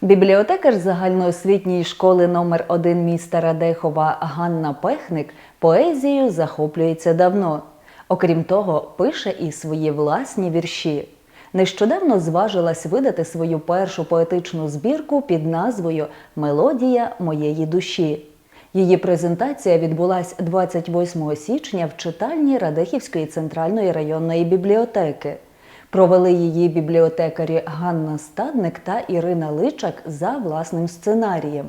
Бібліотекар загальноосвітньої школи номер 1 міста Радехова Ганна Пехник поезією захоплюється давно. Окрім того, пише і свої власні вірші. Нещодавно зважилась видати свою першу поетичну збірку під назвою Мелодія моєї душі. Її презентація відбулась 28 січня в читальні Радехівської центральної районної бібліотеки. Провели її бібліотекарі Ганна Стадник та Ірина Личак за власним сценарієм.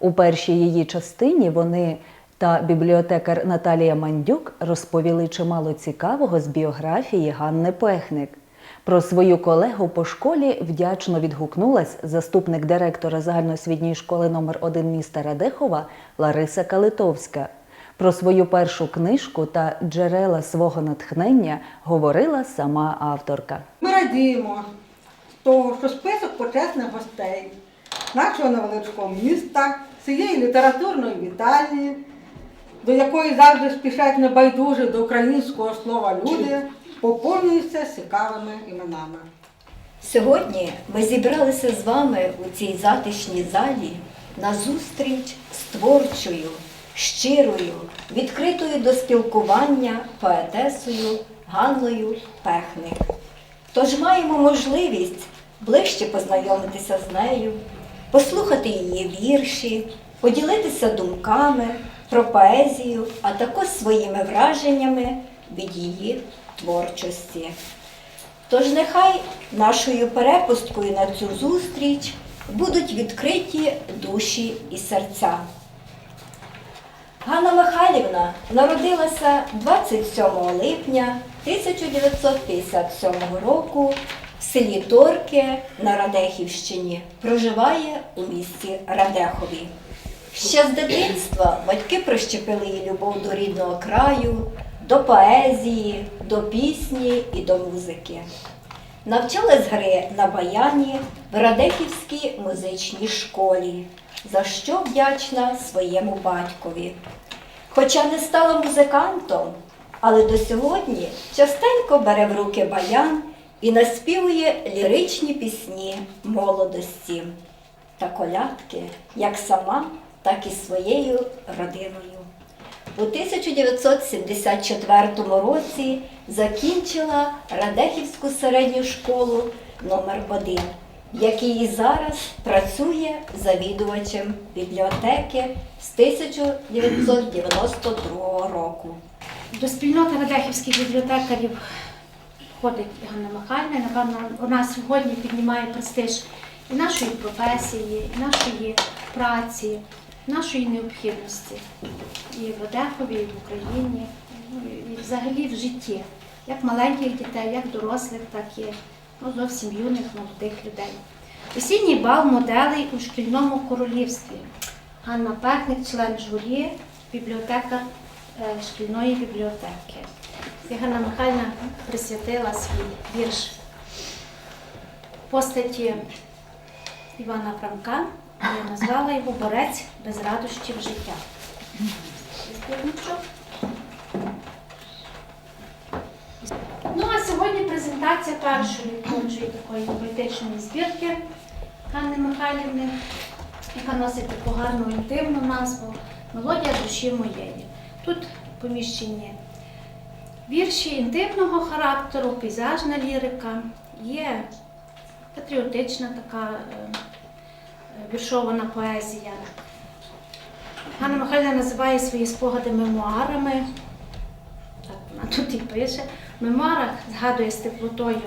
У першій її частині вони та бібліотекар Наталія Мандюк розповіли чимало цікавого з біографії Ганни Пехник. Про свою колегу по школі вдячно відгукнулась заступник директора загальноосвітньої школи номер 1 міста Радехова Лариса Калитовська. Про свою першу книжку та джерела свого натхнення говорила сама авторка. Ми радіємо того, що список почесних гостей нашого невеличкого міста, цієї літературної вітальні, до якої завжди спішать небайдужі до українського слова люди, поповнюється цікавими іменами. Сьогодні ми зібралися з вами у цій затишній залі на зустріч з творчою, щирою, відкритою до спілкування поетесою Ганною Пехник. Тож маємо можливість ближче познайомитися з нею, послухати її вірші, поділитися думками про поезію, а також своїми враженнями від її творчості. Тож нехай нашою перепусткою на цю зустріч будуть відкриті душі і серця. Ганна Михайлівна народилася 27 липня 1957 року в селі Торки на Радехівщині. Проживає у місті Радехові. Ще з дитинства батьки прищепили їй любов до рідного краю, до поезії, до пісні і до музики. Навчалась гри на баяні в Радехівській музичній школі, за що вдячна своєму батькові. Хоча не стала музикантом, але до сьогодні частенько бере в руки баян і наспівує ліричні пісні молодості та колядки як сама, так і своєю родиною. У 1974 році закінчила Радехівську середню школу номер 1 і зараз працює завідувачем бібліотеки з 1992 року. До спільноти радехівських бібліотекарів входить Ганна Михайлівна. Напевно, вона сьогодні піднімає престиж і нашої професії, і нашої праці, нашої необхідності і в Радехові, і в Україні, ну, і взагалі в житті, як маленьких дітей, як дорослих, так і ну, зовсім юних молодих людей. Осінній бал моделей у шкільному королівстві. Ганна Пехник, член журі, бібліотека е, шкільної бібліотеки. Ганна Михайлівна присвятила свій вірш постаті Івана Франка і назвала його Борець без радощів життя. Збірничок. Ну а сьогодні презентація першої творчої такої поетичної збірки Ганни Михайлівни, яка носить таку гарну інтимну назву Мелодія душі моєї. Тут поміщені вірші інтимного характеру, пейзажна лірика, є патріотична така е, віршована поезія. Ганна Михайлівна називає свої спогади мемуарами. Так вона тут і пише. Мемуарах згадує з теплотою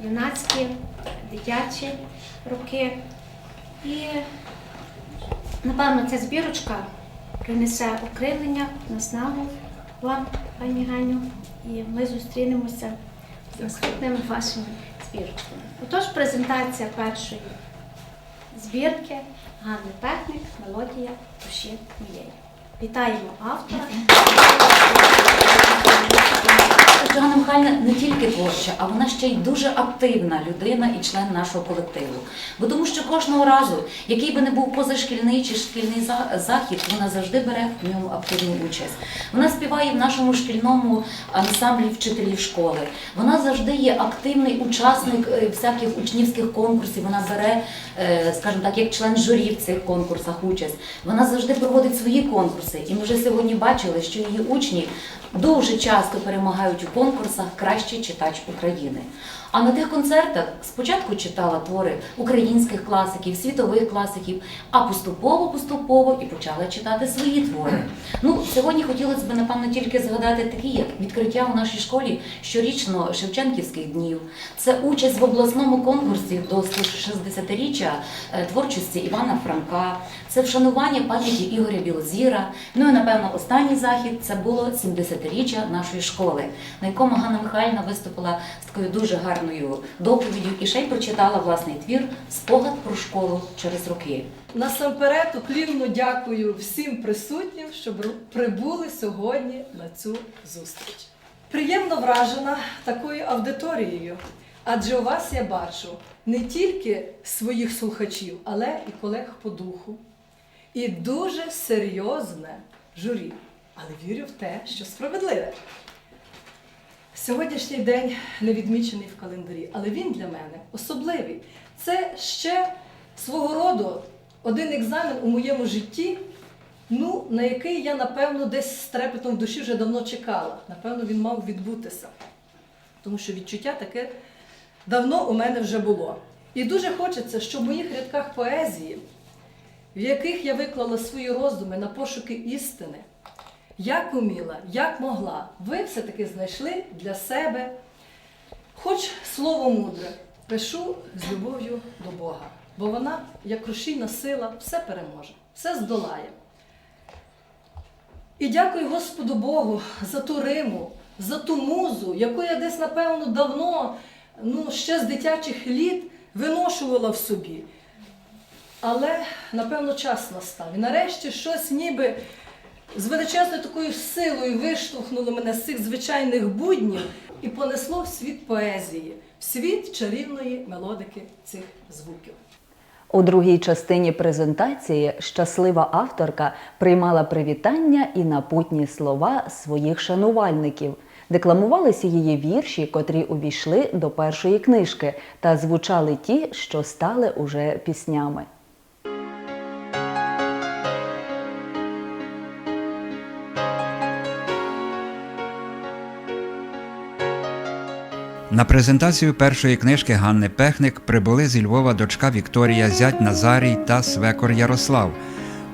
юнацькі, дитячі роки. І, напевно, ця збірочка принесе окрилення, наснагу вам, пані Ганю, і ми зустрінемося з наступними вашими збірками. Отож, презентація першої збірки Ганни Пехник Мелодія душі моєї. Вітаємо автора. Адже Ганна Михайлівна не тільки творча, а вона ще й дуже активна людина і член нашого колективу. Бо тому що кожного разу, який би не був позашкільний чи шкільний захід, вона завжди бере в ньому активну участь. Вона співає в нашому шкільному ансамблі вчителів школи. Вона завжди є активний учасник е, всяких учнівських конкурсів. Вона бере, е, скажімо так, як член журі в цих конкурсах участь. Вона завжди проводить свої конкурси. І ми вже сьогодні бачили, що її учні дуже часто перемагають у конкурсах Кращий читач України. А на тих концертах спочатку читала твори українських класиків, світових класиків, а поступово-поступово і почала читати свої твори. Ну, сьогодні хотілося б, напевно, тільки згадати такі, як відкриття у нашій школі щорічно Шевченківських днів. Це участь в обласному конкурсі до 160-річчя е, творчості Івана Франка, це вшанування пам'яті Ігоря Білозіра. Ну і напевно останній захід це було 70-річчя нашої школи, на якому Ганна Михайлівна виступила з такою дуже гарною доповіддю і ще й прочитала власний твір Спогад про школу через роки. Насамперед уклінно дякую всім присутнім, що прибули сьогодні на цю зустріч. Приємно вражена такою аудиторією, адже у вас я бачу не тільки своїх слухачів, але і колег по духу. І дуже серйозне журі. Але вірю в те, що справедливе. Сьогоднішній день не відмічений в календарі, але він для мене особливий. Це ще свого роду один екзамен у моєму житті, ну, на який я, напевно, десь з трепетом в душі вже давно чекала. Напевно, він мав відбутися. Тому що відчуття таке давно у мене вже було. І дуже хочеться, щоб в моїх рядках поезії, в яких я виклала свої роздуми на пошуки істини, як уміла, як могла, ви все-таки знайшли для себе, хоч слово мудре, пишу з любов'ю до Бога, бо вона, як рушійна сила, все переможе, все здолає. І дякую Господу Богу за ту Риму, за ту музу, яку я десь, напевно, давно, ну, ще з дитячих літ виношувала в собі. Але, напевно, час настав. І нарешті щось ніби з величезною такою силою виштовхнуло мене з цих звичайних буднів і понесло в світ поезії, в світ чарівної мелодики цих звуків. У другій частині презентації щаслива авторка приймала привітання і напутні слова своїх шанувальників. Декламувалися її вірші, котрі увійшли до першої книжки, та звучали ті, що стали уже піснями. На презентацію першої книжки Ганни Пехник прибули зі Львова дочка Вікторія, зять Назарій та свекор Ярослав.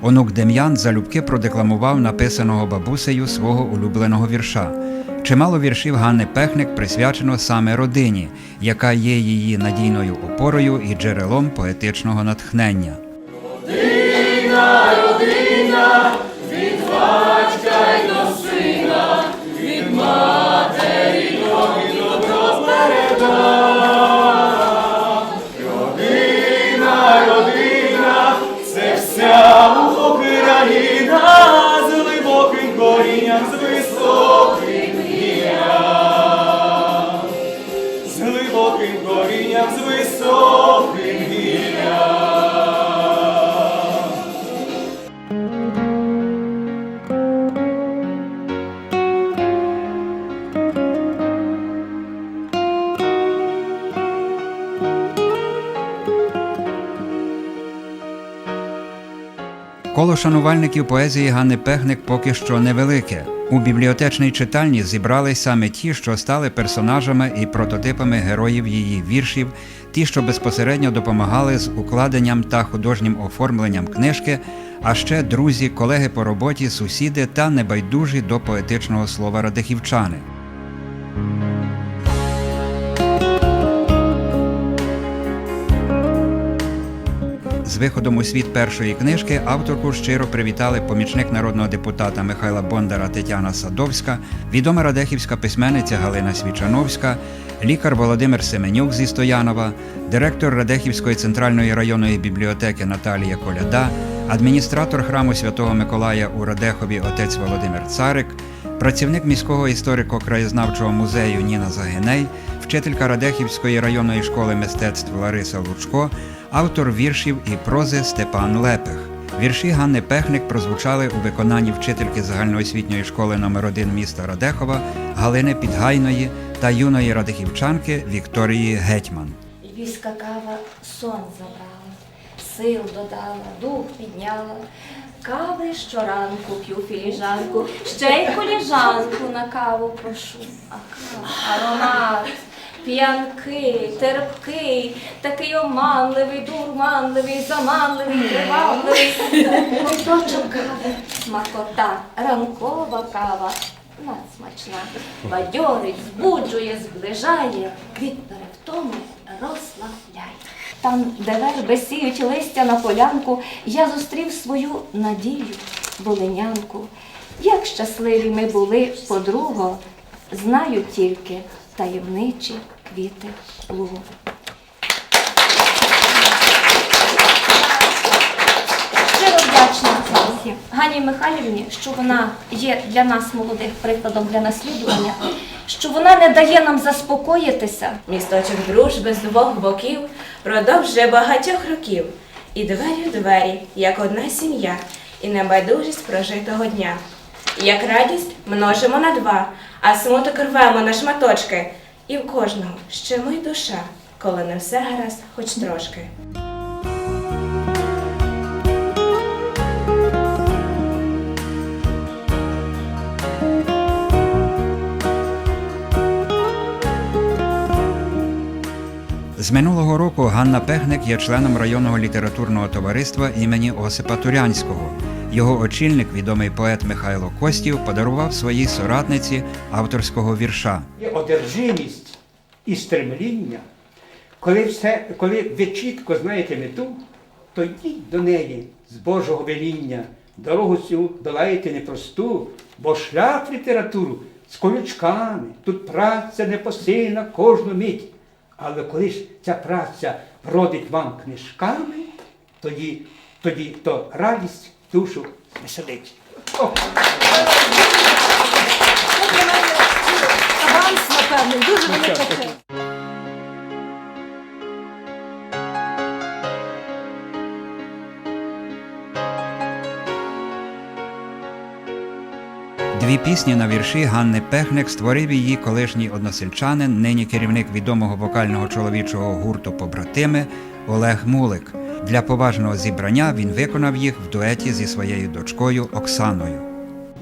Онук Дем'ян залюбки продекламував написаного бабусею свого улюбленого вірша. Чимало віршів Ганни Пехник присвячено саме родині, яка є її надійною опорою і джерелом поетичного натхнення. Це гіллям. Коло шанувальників поезії Ганни Пехник поки що невелике. У бібліотечній читальні зібрались саме ті, що стали персонажами і прототипами героїв її віршів, ті, що безпосередньо допомагали з укладенням та художнім оформленням книжки, а ще друзі, колеги по роботі, сусіди та небайдужі до поетичного слова радихівчани. З виходом у світ першої книжки авторку щиро привітали помічник народного депутата Михайла Бондара Тетяна Садовська, відома радехівська письменниця Галина Свічановська, лікар Володимир Семенюк зі Стоянова, директор Радехівської центральної районної бібліотеки Наталія Коляда, адміністратор храму Святого Миколая у Радехові отець Володимир Царик, працівник міського історико-краєзнавчого музею Ніна Загиней, вчителька Радехівської районної школи мистецтв Лариса Лучко, автор віршів і прози Степан Лепех. Вірші Ганни Пехник прозвучали у виконанні вчительки загальноосвітньої школи номер 1 міста Радехова Галини Підгайної та юної радихівчанки Вікторії Гетьман. Львівська кава сон забрала, сил додала, дух підняла. Кави щоранку п'ю філіжанку, ще й коліжанку на каву прошу. А кава, аромат, п'янкий, терпкий, такий оманливий, дурманливий, заманливий, привабливий. Ковточок кави, смакота, ранкова кава. Надсмачна, бадьорить, збуджує, зближає, від перевтоми розслабляє. Там, де верби сіють листя на полянку, я зустрів свою надію, волинянку. Як щасливі ми були подруго, знаю тільки таємничі квіти лугу. Щиро вдячна Гані Михайлівні, що вона є для нас молодих прикладом для наслідування, що вона не дає нам заспокоїтися. Місточок дружби з двох боків продовжує багатьох років. І двері в двері, як одна сім'я, і небайдужість прожитого дня. Як радість множимо на два, а смуток рвемо на шматочки. І в кожного ще ми душа, коли не все гаразд, хоч трошки. З минулого року Ганна Пехник є членом районного літературного товариства імені Осипа Турянського. Його очільник, відомий поет Михайло Костів, подарував своїй соратниці авторського вірша. Є одержимість і стремління, коли, все, коли ви чітко знаєте мету, то йдіть до неї з Божого веління. Дорогу цю долаєте непросту, бо шлях літературу з колючками. Тут праця непосильна кожну мить. Але коли ж ця праця родить вам книжками, тоді, тоді то радість душу веселить. Аванс, напевно, дуже велика. Дві пісні на вірші Ганни Пехник створив її колишній односельчанин, нині керівник відомого вокального чоловічого гурту Побратими Олег Мулик. Для поважного зібрання він виконав їх в дуеті зі своєю дочкою Оксаною.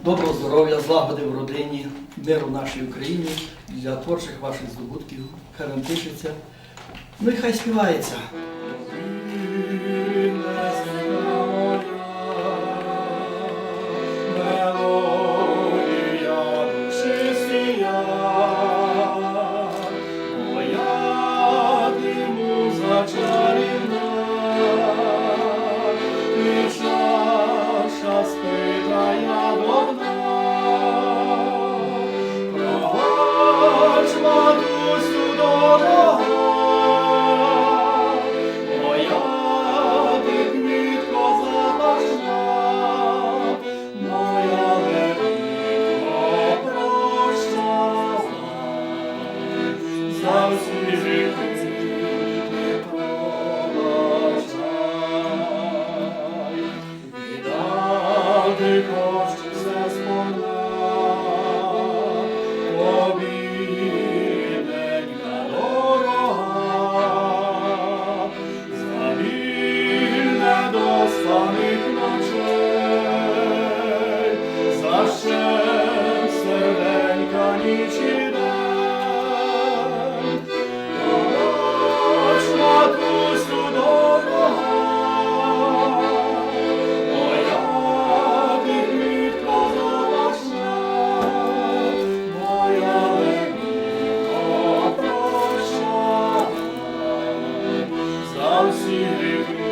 Доброго здоров'я, злагоди в родині, миру нашій Україні, для творчих ваших здобутків, карантишиться. Ну і хай співається. thank you.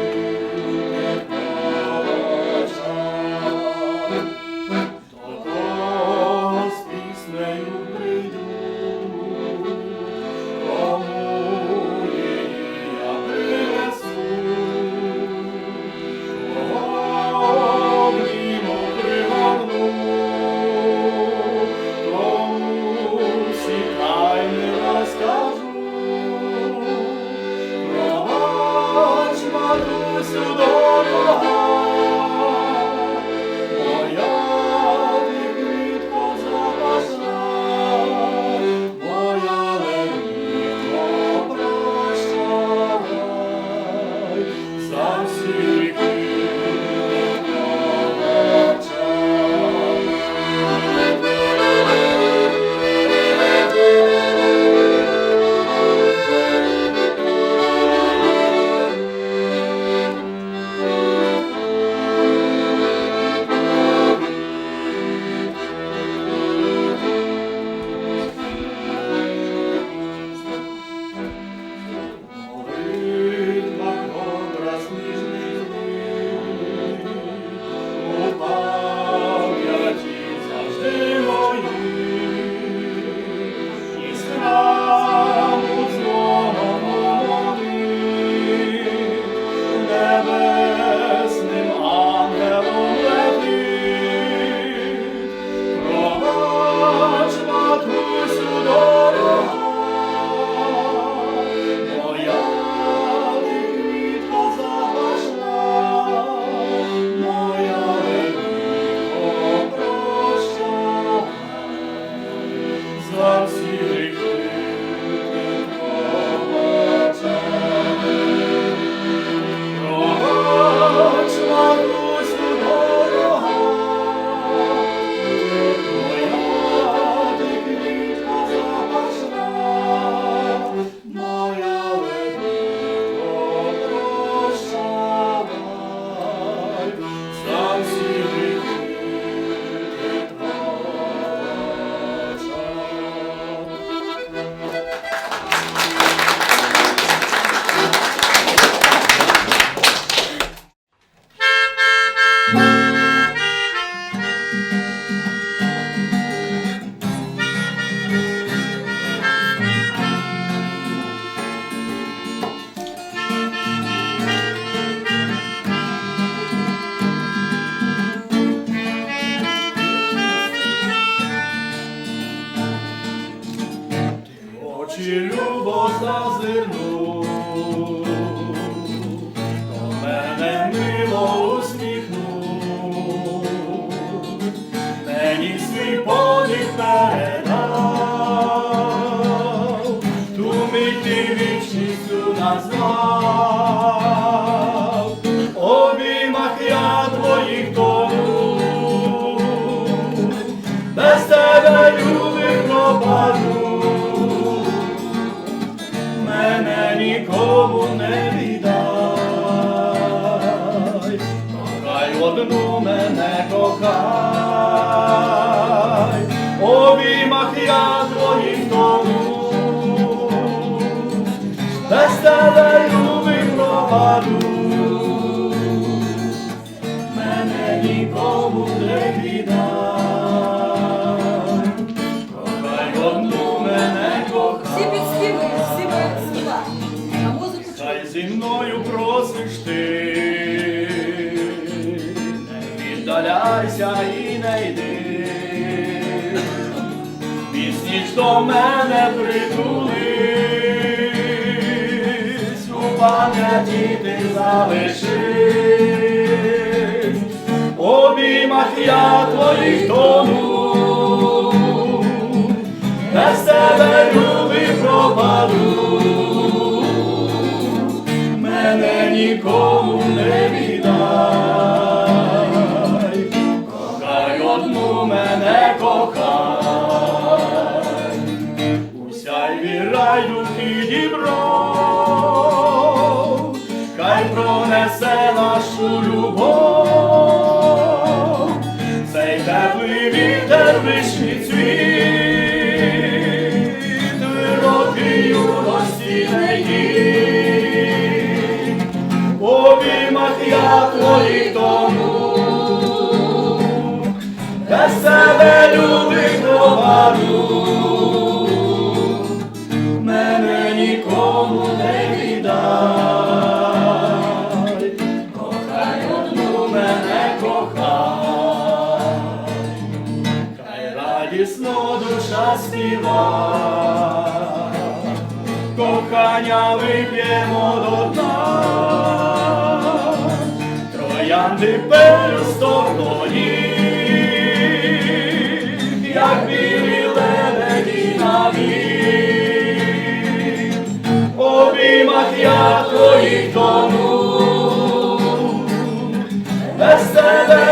вертайся і не йди, пізніч до мене притулись, у пам'яті ти залишись, обіймах я твоїх тону, без тебе люби пропаду, мене нікому не від. Співа, кохання вип'ємо до дна, троянди перстоконі, як білі лебеді на вік, обіймах я твої тону, без тебе.